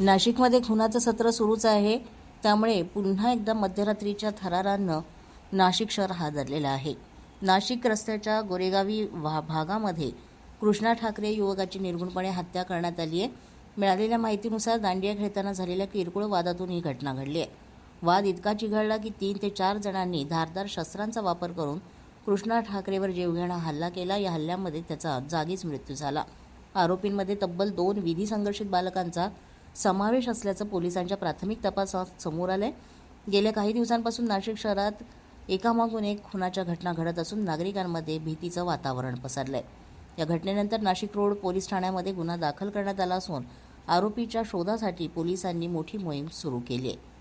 नाशिकमध्ये खुनाचं सत्र सुरूच आहे. त्यामुळे पुन्हा एकदा मध्यरात्रीच्या थरारानं नाशिक शहर हादरलेलं आहे. नाशिक रस्त्याच्या गोरेगावी भा भागामध्ये कृष्णा ठाकरे युवकाची निर्गुणपणे हत्या करण्यात आली आहे. मिळालेल्या माहितीनुसार दांडिया खेळताना झालेल्या किरकोळ वादातून ही घटना घडली आहे. वाद इतका चिघळला की तीन ते चार जणांनी धारदार शस्त्रांचा वापर करून कृष्णा ठाकरेवर जीवघेणा हल्ला केला. या हल्ल्यामध्ये त्याचा जागीच मृत्यू झाला. आरोपींमध्ये तब्बल दोन विधी संघर्षित बालकांचा समावेश असल्याचं पोलिसांच्या प्राथमिक तपासात समोर आलं आहे गेल्या काही दिवसांपासून नाशिक शहरात एकामागून एक खुनाच्या घटना घडत असून नागरिकांमध्ये भीतीचं वातावरण पसरलं आहे या घटनेनंतर नाशिक रोड पोलीस ठाण्यामध्ये गुन्हा दाखल करण्यात आला असून आरोपीच्या शोधासाठी पोलिसांनी मोठी मोहीम सुरू केली आहे.